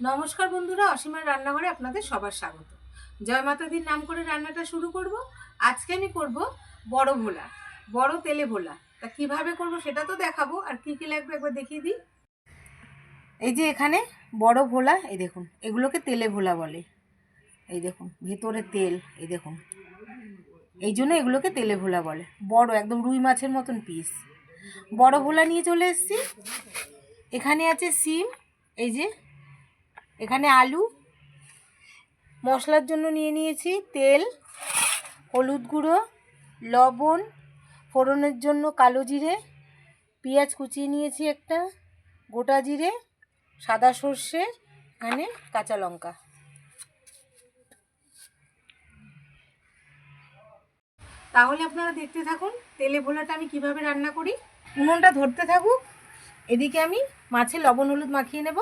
নমস্কার বন্ধুরা, অসীমার রান্নাঘরে আপনাদের সবার স্বাগত। জয় মাতাদির নাম করে রান্নাটা শুরু করব। আজকে আমি করব বড় ভোলা, বড় তেলে ভোলা। তা কীভাবে করব সেটা তো দেখাবো, আর কি কি লাগবে একবার দেখিয়ে দিই। এই যে এখানে বড় ভোলা, এই দেখুন, এগুলোকে তেলে ভোলা বলে। এই দেখুন, ভেতরে তেল, এই দেখুন। এই জন্য এগুলোকে তেলে ভোলা বলে। বড়, একদম রুই মাছের মতন পিস বড় ভোলা নিয়ে চলে এসেছি। এখানে আছে সিম, এই যে এখানে আলু, মশলার জন্য নিয়ে নিয়েছি তেল, হলুদ গুঁড়ো, লবণ, ফোড়নের জন্য কালো জিরে, পেঁয়াজ কুচিয়ে নিয়েছি একটা, গোটা জিরে, সাদা সর্ষে, এখানে কাঁচা লঙ্কা। তাহলে আপনারা দেখতে থাকুন, তেলে ভোলাটা আমি কীভাবে রান্না করি। উনুনটা ধরতে থাকুক, এদিকে আমি মাছে লবণ হলুদ মাখিয়ে নেব।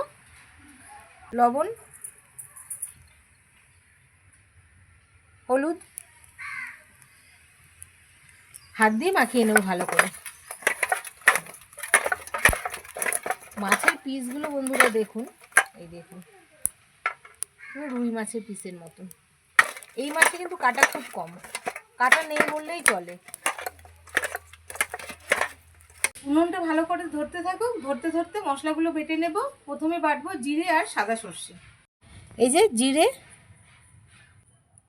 লবণ, হলুদ, হাত দিয়ে মাখিয়ে নেব ভালো করে। মাছের পিসগুলো বন্ধুরা দেখুন, এই দেখুন রুই মাছের পিসের মতন। এই মাছে কিন্তু কাটা খুব কম, কাটা নেই বললেই চলে। উনুনটা ভালো করে ধরতে থাকুক, ধরতে ধরতে মশলাগুলো বেটে নেব। প্রথমে বাটবো জিরে আর সাদা সর্ষে। এই যে জিরে,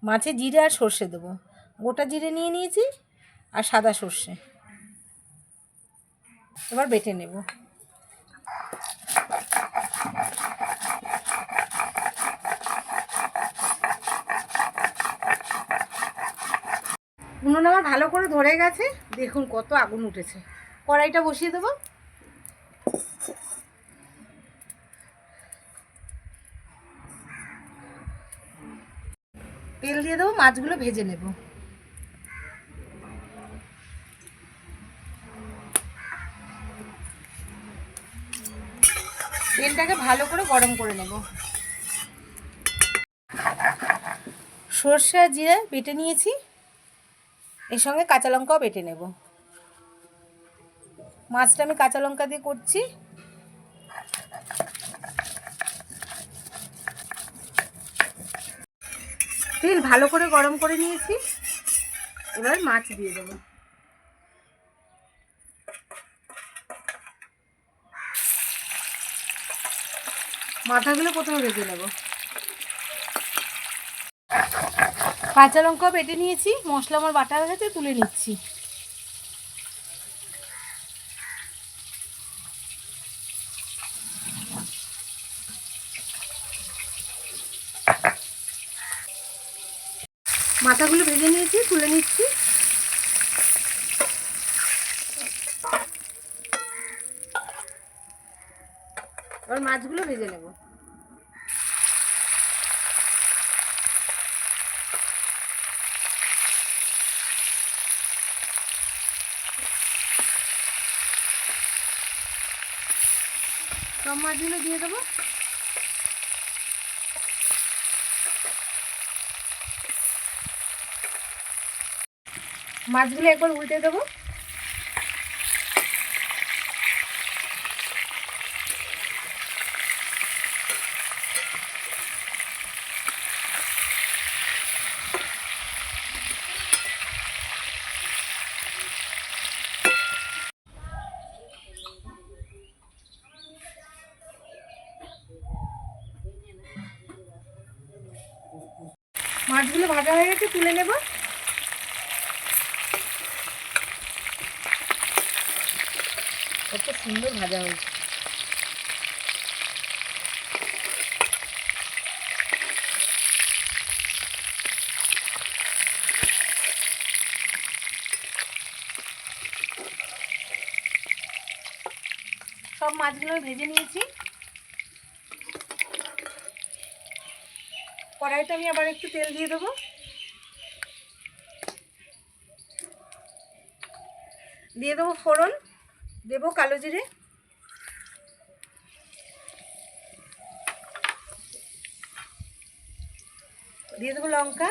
মাছে জিরে আর সর্ষে দেবো। গোটা জিরে নিয়ে নিয়েছি আর সাদা সর্ষে। এবার বেটে নেব। উনুন আমার ভালো করে ধরে গেছে। দেখুন কত আগুন উঠেছে। কড়াইটা বসিয়ে দেবো। তেল দিয়ে দেবো, মাছগুলো ভেজে নেব। তেলটাকে ভালো করে গরম করে নেব। সর্ষে জিরে বেটে নিয়েছি। এর সঙ্গে কাঁচা লঙ্কাও বেটে নেব। মাছটা আমি কাঁচা লঙ্কা দিয়ে করছি। তেল ভালো করে গরম করে নিয়েছি। এবার মাছ দিয়ে দেবো। মাথাগুলো প্রথমে ভেজে নেব। কাঁচা লঙ্কা বেটে নিয়েছি, মশলা আমার বাটা হয়ে গেছে, তুলে নিচ্ছি। মাথাগুলো ভেজে নিয়েছি তুলে নিচ্ছি। এবার মাছগুলো ভেজে নেব। সব মাছগুলো দিয়ে দেবো। মাছগুলো একবার উল্টে দেবো। মাছগুলো ভাজা হয়ে গেছে তুলে নেব। কত সুন্দর ভাজা হয়েছে। সব মাছগুলো ভেজে নিয়েছি। কড়াইতে আমি আবার একটু তেল দিয়ে দেবো। দিয়ে দেবো ফোড়ন। দেবো কালো জিরে? দিয়ে দেবো লঙ্কা।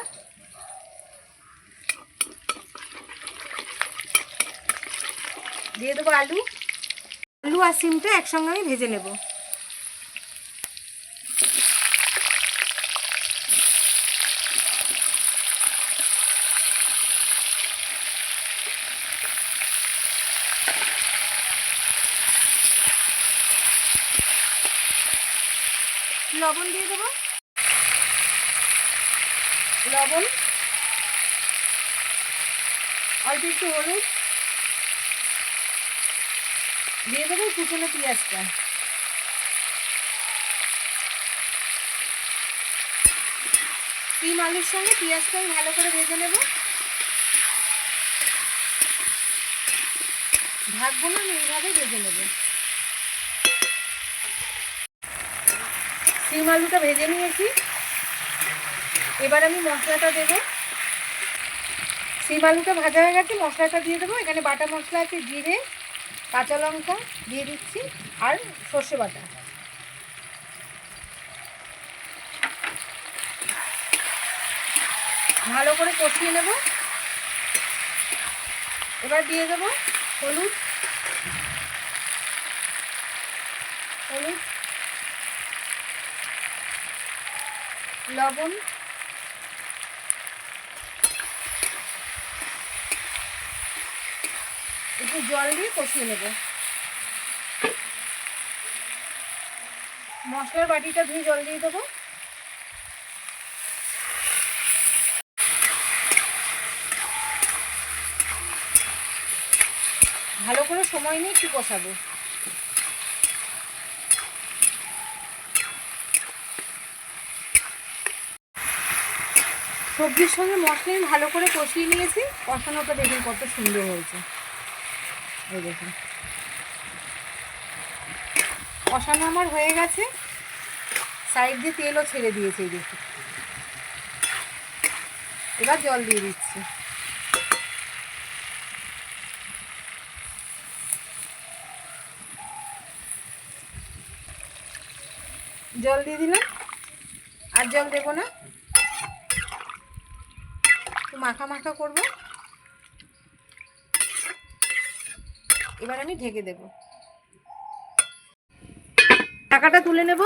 দিয়ে দেবো আলু। আলু আর সিমটা একসঙ্গে আমি ভেজে নেব। লবণ দিয়ে দেবো। লবণ। অল্প একটু হলুদ। দিয়ে দেবো কুচনো পেঁয়াজটা। সিম আলুর সঙ্গে পেঁয়াজটা ভালো করে ভেজে নেব। ঢাকবো না, আমি এইভাবে ভেজে নেব। সিম আলুটা ভেজে নিয়েছি। এবার আমি মশলাটা দেবো। সিম আলুটা ভাজা হয়ে গেছে, মশলাটা দিয়ে দেবো। এখানে বাটা মশলা আছে, জিরে, কাঁচা লঙ্কা দিয়ে দিচ্ছি, আর সর্ষে বাটা। ভালো করে কষিয়ে নেব। এবার দিয়ে দেব হলুদ। হলুদ লবণ। একটু জল দিয়ে কষিয়ে নেব। মশলার বাটিটা ধুয়ে জল দিয়ে দেবো। ভালো করে সময় নিয়ে একটু কষাবো। সবজির সঙ্গে মশলা আমি ভালো করে কষিয়ে নিয়েছি। কষানোটা দেখুন কত সুন্দর হয়েছে। এই দেখুন। কষানো আমার হয়ে গেছে। সাইড দিয়ে তেলও ছেড়ে দিয়েছে এই দেখুন। এবার জল দিয়ে দিচ্ছি। জল দিয়ে দিলাম। আর জল দেবো না। মাখা মাখা করব। এবার আমি ঢেকে দেব। টাকাটা তুলে নেব।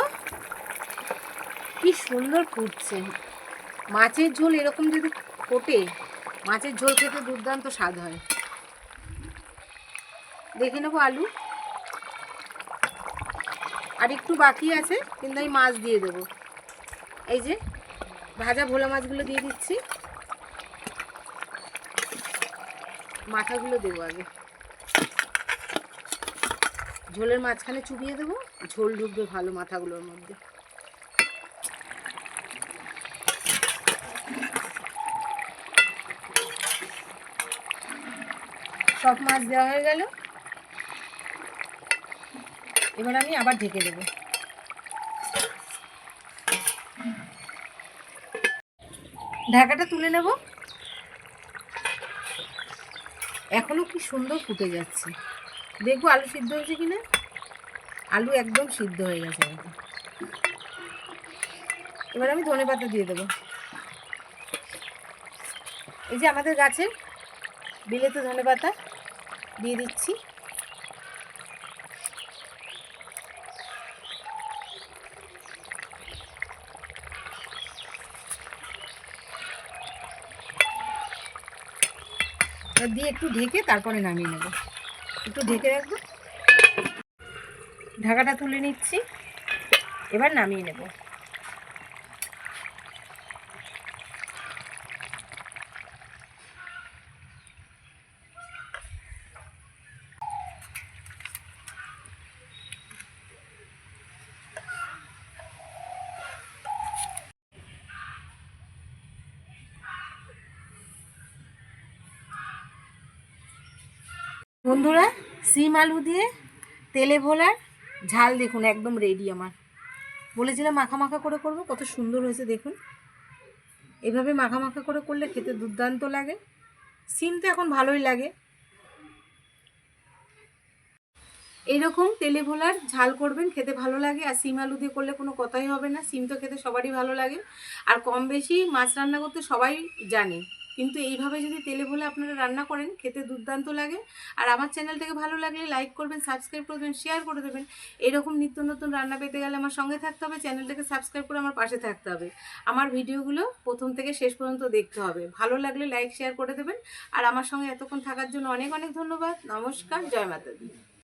কি সুন্দর ফুটছে। মাছের ঝোল এরকম যদি ফোটে, মাছের ঝোল খেতে দুর্দান্ত স্বাদ হয়। দেখে নেব আলু। আর একটু বাকি আছে, কিন্তু আমি মাছ দিয়ে দেবো। এই যে ভাজা ভোলা মাছগুলো দিয়ে দিচ্ছি। মাথাগুলো দেবো আগে। ঝোলের মাঝখানে চুবিয়ে দেবো, ঝোল ঢুকবে ভালো মাথাগুলোর মধ্যে। সব মাছ দেওয়া হয়ে গেল। এবার আমি আবার ঢেকে দেবো। ঢাকাটা তুলে নেব। এখনও কি সুন্দর ফুটে যাচ্ছে। দেখব আলু সিদ্ধ হয়েছে কি না আলু একদম সিদ্ধ হয়ে গেছে এবার আমি ধনে পাতা দিয়ে দেবো। এই যে আমাদের গাছের বিলেতে ধনে পাতা দিয়ে দিচ্ছি। দিয়ে একটু ঢেকে তারপরে নামিয়ে নেব। একটু ঢেকে রাখব। ঢাকাটা তুলে নিচ্ছি। এবার নামিয়ে নেব। বন্ধুরা, সিম আলু দিয়ে তেলে ভোলার ঝাল দেখুন, একদম রেডি আমার। বলেছিলাম মাখা মাখা করে করব, কত সুন্দর হয়েছে দেখুন। এভাবে মাখা মাখা করে করলে খেতে দুর্দান্ত লাগে। সিম তো এখন ভালোই লাগে। এইরকম তেলে ভোলার ঝাল করবেন, খেতে ভালো লাগে। আর সিম আলু দিয়ে করলে কোনো কথাই হবে না, সিম তো খেতে সবারই ভালো লাগে। আর কম বেশি মাছ রান্না করতে সবাই জানে। কিন্তু এইভাবে যদি তেলে ভোলা আপনারা রান্না করেন, খেতে দুর্দান্ত লাগে। আর আমার চ্যানেলটাকে ভালো লাগলে লাইক করবেন সাবস্ক্রাইব করবেন শেয়ার করে দেবেন। এরকম নিত্য নতুন রান্না পেতে গেলে আমার সঙ্গে থাকতে হবে, চ্যানেলটাকে সাবস্ক্রাইব করে আমার পাশে থাকতে হবে। আমার ভিডিওগুলো প্রথম থেকে শেষ পর্যন্ত দেখতে হবে। ভালো লাগলে লাইক শেয়ার করে দেবেন। আর আমার সঙ্গে এতক্ষণ থাকার জন্য অনেক অনেক ধন্যবাদ। নমস্কার, জয় মাতা